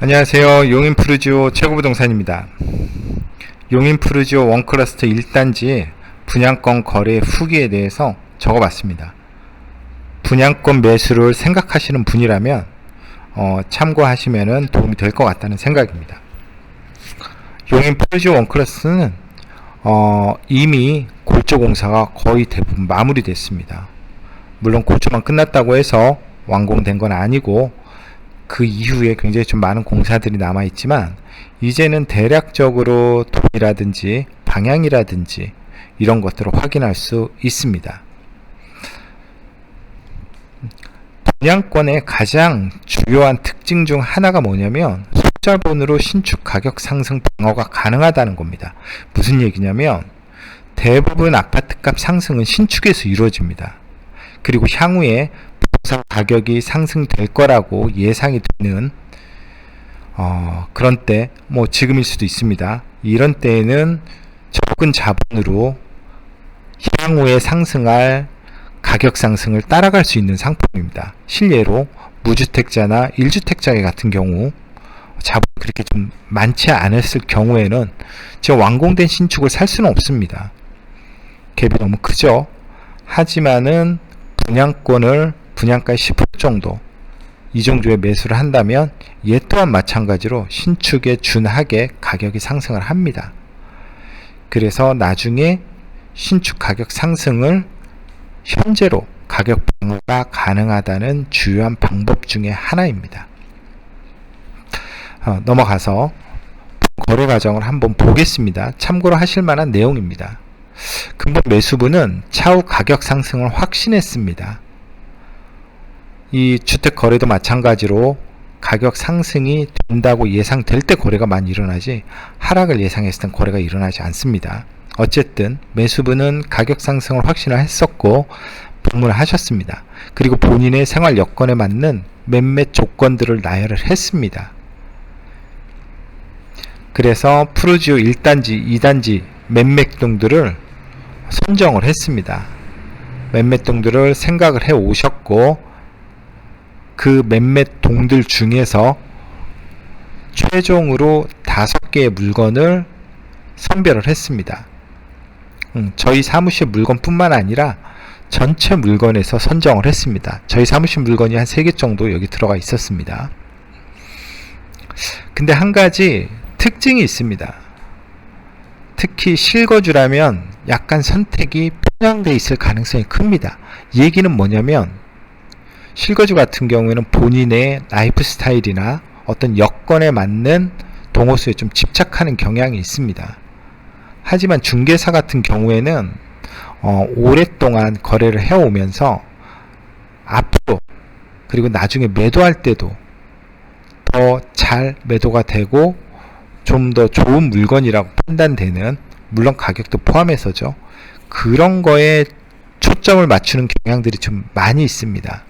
안녕하세요. 용인푸르지오 최고부동산입니다. 용인푸르지오 원클러스터 1단지 분양권 거래 후기에 대해서 적어봤습니다. 분양권 매수를 생각하시는 분이라면 어, 참고하시면 도움이 될 것 같다는 생각입니다. 용인푸르지오 원클러스는 어, 이미 골조 공사가 거의 대부분 마무리됐습니다. 물론 골조만 끝났다고 해서 완공된 건 아니고 그 이후에 굉장히 좀 많은 공사들이 남아 있지만 이제는 대략적으로 돈이라든지 방향이라든지 이런 것들을 확인할 수 있습니다. 분양권의 가장 주요한 특징 중 하나가 뭐냐면 소자본으로 신축 가격 상승 방어가 가능하다는 겁니다. 무슨 얘기냐면 대부분 아파트값 상승은 신축에서 이루어집니다. 그리고 향후에 부동산 가격이 상승될 거라고 예상이 되는 어, 그런 때, 뭐 지금일 수도 있습니다. 이런 때에는 적은 자본으로 향후에 상승할 가격 상승을 따라갈 수 있는 상품입니다. 실례로 무주택자나 1주택자 같은 경우 자본이 그렇게 좀 많지 않았을 경우에는 지금 완공된 신축을 살 수는 없습니다. 갭이 너무 크죠. 하지만은 분양권을 분양가의 10% 정도 이 정도의 매수를 한다면 얘 또한 마찬가지로 신축에 준하게 가격이 상승을 합니다. 그래서 나중에 신축 가격 상승을 현재로 가격 방어가 가능하다는 주요한 방법 중의 하나입니다. 어, 넘어가서 거래 과정을 한번 보겠습니다. 참고로 하실 만한 내용입니다. 근본 매수부는 차후 가격 상승을 확신했습니다. 이 주택 거래도 마찬가지로 가격 상승이 된다고 예상될 때 거래가 많이 일어나지 하락을 예상했을 땐 거래가 일어나지 않습니다. 어쨌든 매수부는 가격 상승을 확신을 했었고 방문을 하셨습니다. 그리고 본인의 생활 여건에 맞는 몇몇 조건들을 나열을 했습니다. 그래서 프루지오 1단지, 2단지 몇몇 동들을 선정을 했습니다. 몇몇 동들을 생각을 해 오셨고 그 몇몇 동들 중에서 최종으로 다섯 개의 물건을 선별을 했습니다. 음, 저희 사무실 물건뿐만 아니라 전체 물건에서 선정을 했습니다. 저희 사무실 물건이 한 3개 정도 여기 들어가 있었습니다. 근데 한 가지 특징이 있습니다. 특히 실거주라면 약간 선택이 편향돼 있을 가능성이 큽니다. 얘기는 뭐냐면 실거주 같은 경우에는 본인의 라이프 스타일이나 어떤 여건에 맞는 동호수에 좀 집착하는 경향이 있습니다. 하지만 중개사 같은 경우에는 어, 오랫동안 거래를 해오면서 앞으로 그리고 나중에 매도할 때도 더 잘 매도가 되고 좀 더 좋은 물건이라고 판단되는 물론 가격도 포함해서죠. 그런 거에 초점을 맞추는 경향들이 좀 많이 있습니다.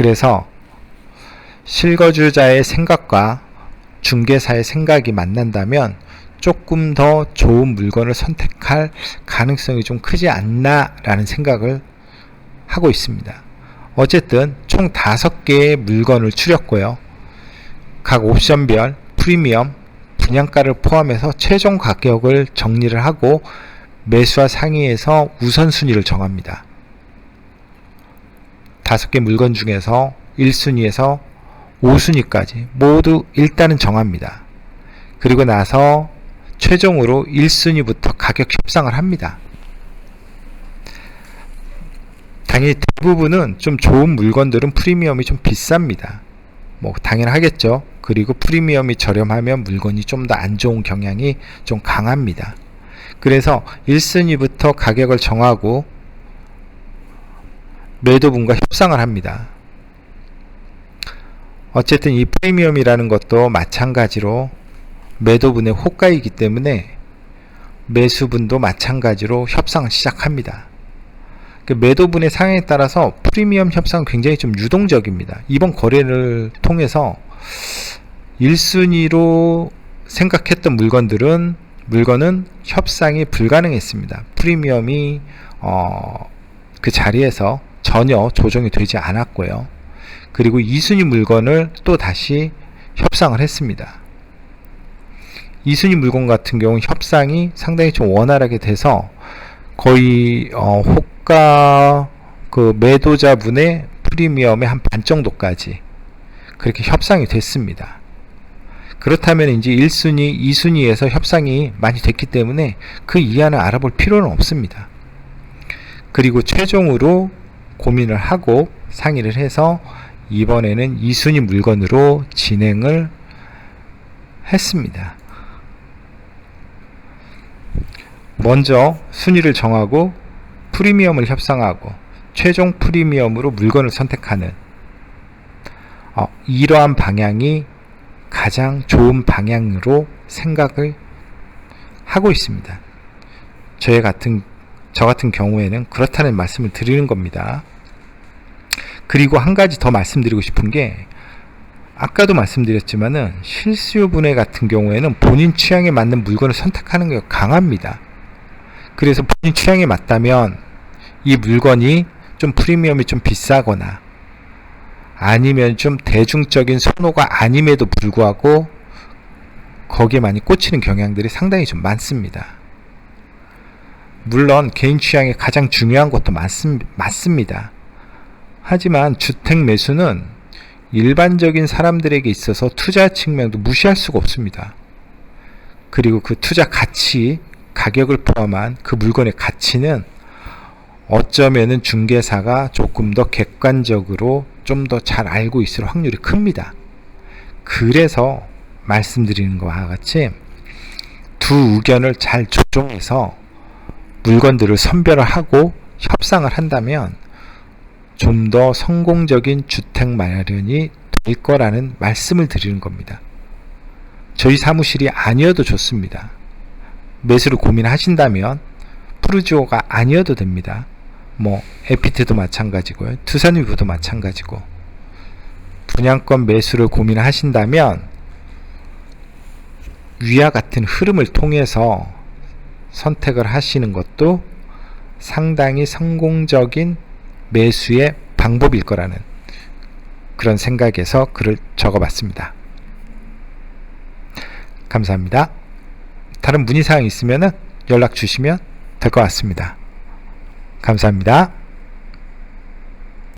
그래서 실거주자의 생각과 중개사의 생각이 만난다면 조금 더 좋은 물건을 선택할 가능성이 좀 크지 않나라는 생각을 하고 있습니다. 어쨌든 총 5개의 물건을 추렸고요. 각 옵션별 프리미엄 분양가를 포함해서 최종 가격을 정리를 하고 매수와 상의해서 우선순위를 정합니다. 다섯 개 물건 중에서 1순위에서 5순위까지 모두 일단은 정합니다. 그리고 나서 최종으로 1순위부터 가격 협상을 합니다. 당연히 대부분은 좀 좋은 물건들은 프리미엄이 좀 비쌉니다. 뭐 당연하겠죠. 그리고 프리미엄이 저렴하면 물건이 좀 더 안 좋은 경향이 좀 강합니다. 그래서 1순위부터 가격을 정하고 매도분과 협상을 합니다. 어쨌든 이 프리미엄이라는 것도 마찬가지로 매도분의 호가이기 때문에 매수분도 마찬가지로 협상을 시작합니다. 그 매도분의 상황에 따라서 프리미엄 협상은 굉장히 좀 유동적입니다. 이번 거래를 통해서 1순위로 생각했던 물건들은 물건은 협상이 불가능했습니다. 프리미엄이 어, 그 자리에서 전혀 조정이 되지 않았고요. 그리고 2순위 물건을 또 다시 협상을 했습니다. 2순위 물건 같은 경우는 협상이 상당히 좀 원활하게 돼서 거의 어, 호가 그 매도자분의 프리미엄의 한 반 정도까지 그렇게 협상이 됐습니다. 그렇다면 이제 1순위, 2순위에서 협상이 많이 됐기 때문에 그 이하는 알아볼 필요는 없습니다. 그리고 최종으로 고민을 하고 상의를 해서 이번에는 2순위 물건으로 진행을 했습니다. 먼저 순위를 정하고 프리미엄을 협상하고 최종 프리미엄으로 물건을 선택하는 어, 이러한 방향이 가장 좋은 방향으로 생각을 하고 있습니다. 저희 같은 저 같은 경우에는 그렇다는 말씀을 드리는 겁니다. 그리고 한 가지 더 말씀드리고 싶은 게 아까도 말씀드렸지만은 실수요 분해 같은 경우에는 본인 취향에 맞는 물건을 선택하는 게 강합니다. 그래서 본인 취향에 맞다면 이 물건이 좀 프리미엄이 좀 비싸거나 아니면 좀 대중적인 선호가 아님에도 불구하고 거기에 많이 꽂히는 경향들이 상당히 좀 많습니다. 물론 개인 취향이 가장 중요한 것도 맞습, 맞습니다. 하지만 주택 매수는 일반적인 사람들에게 있어서 투자 측면도 무시할 수가 없습니다. 그리고 그 투자 가치, 가격을 포함한 그 물건의 가치는 어쩌면은 중개사가 조금 더 객관적으로 좀 더 잘 알고 있을 확률이 큽니다. 그래서 말씀드리는 것과 같이 두 의견을 잘 조정해서 물건들을 선별을 하고 협상을 한다면 좀 더 성공적인 주택 마련이 될 거라는 말씀을 드리는 겁니다. 저희 사무실이 아니어도 좋습니다. 매수를 고민하신다면 푸르지오가 아니어도 됩니다. 뭐 에피트도 마찬가지고요. 두산위브도 마찬가지고 분양권 매수를 고민하신다면 위와 같은 흐름을 통해서 선택을 하시는 것도 상당히 성공적인 매수의 방법일 거라는 그런 생각에서 글을 적어봤습니다. 감사합니다. 다른 문의사항 있으면 연락 주시면 될 것 같습니다. 감사합니다.